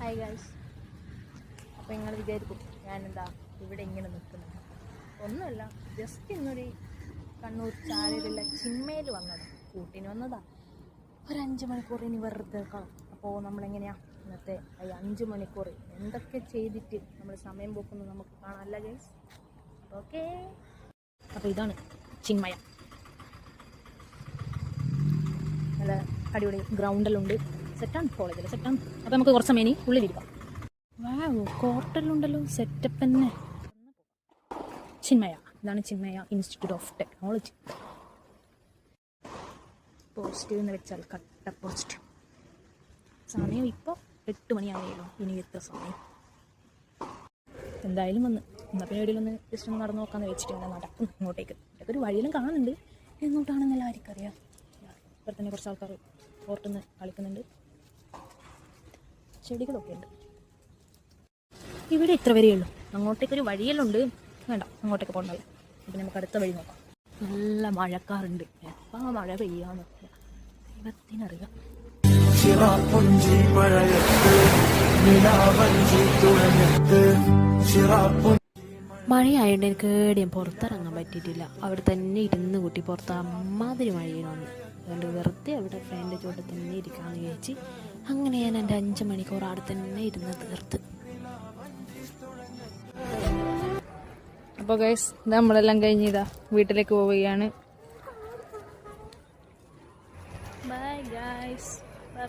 Hi guys അപ്പോൾ നിങ്ങൾ വിചാരിക്കും ഞാനെന്താ ഇവിടെ ഇങ്ങനെ നിൽക്കുന്നത് ഒന്നുമല്ല ജസ്റ്റ് ഇന്നൊരു കണ്ണൂർ ചാലയിലുള്ള ചിമ്മയിൽ വന്നത്. കൂട്ടിന് വന്നതാ. ഒരു അഞ്ച് മണിക്കൂർ ഇനി വെറുതെ കളയും അപ്പോൾ നമ്മളെങ്ങനെയാ ഇന്നത്തെ ഈ അഞ്ച് മണിക്കൂർ എന്തൊക്കെ ചെയ്തിട്ട് നമ്മൾ സമയം പോക്കുന്നത് നമുക്ക് കാണാമല്ല ഗൈസ് ഓക്കേ അപ്പോൾ ഇതാണ് ചിന്മയ. നല്ല അടിപൊളി ഉണ്ട് സെറ്റാണ് കോളേജിൽ സെറ്റാണ് അപ്പോൾ നമുക്ക് കുറച്ച് സമയം ഇനി ഉള്ളിലിരിക്കാം വാ കോർട്ടെല്ലാം സെറ്റപ്പ് തന്നെ. ചിന്മയ. ഇതാണ് Chinmaya institute of technology positive എന്ന് വെച്ചാൽ കട്ട പോസിറ്റീവ് സമയം ഇപ്പോൾ എട്ട് മണിയാവുകയുള്ളൂ. ഇനി എത്ര സമയം. എന്തായാലും വന്ന്. എന്നാൽ പിന്നെ എവിടെയും ഒന്ന് ജസ്റ്റ് ഒന്ന് നടന്നു നോക്കാമെന്ന് വെച്ചിട്ട് ഇങ്ങനെ നടക്കും. ഇങ്ങോട്ടേക്ക്. ഇതൊക്കെ ഒരു വഴിയിലും കാണുന്നുണ്ട്. എങ്ങോട്ടാണെന്നല്ല ആർക്കറിയാം. ഇവിടെ തന്നെ കുറച്ച് ആൾക്കാർ പുറത്തുനിന്ന് കളിക്കുന്നുണ്ട്. ചെടികളൊക്കെ ഉണ്ട്. ഇവിടെ ഇത്ര വരെയുള്ളൂ അങ്ങോട്ടേക്ക് ഒരു വഴിയെല്ലാം ഉണ്ട് വേണ്ട അങ്ങോട്ടേക്ക് പോകണ്ടല്ലോ അപ്പം നമുക്ക് അടുത്ത വഴി നോക്കാം. നല്ല മഴക്കാറുണ്ട്. എപ്പോൾ മഴ പെയ്യാന്ന് ദൈവത്തിനറിയാം. മഴയായതുകൊണ്ട് എനിക്ക് ഏടിയും പുറത്തിറങ്ങാൻ പറ്റിയിട്ടില്ല. അവിടെ തന്നെ ഇരുന്ന് കൂട്ടി പുറത്ത് അമ്മാതിരി മഴയാണ് അതുകൊണ്ട് വെറുതെ അവിടെ ഫ്രണ്ട് ചുവട്ട് തന്നെ ഇരിക്കാമെന്ന് വിചാരിച്ച് അങ്ങനെ ഞാൻ എന്റെ അഞ്ച് മണിക്കൂർ അവിടെ തന്നെ ഇരുന്ന് തീർത്ത്. അപ്പോൾ ഗൈസ് നമ്മളെല്ലാം കഴിഞ്ഞ് ഇതാ വീട്ടിലേക്ക് പോവുകയാണ്. Bye guys bye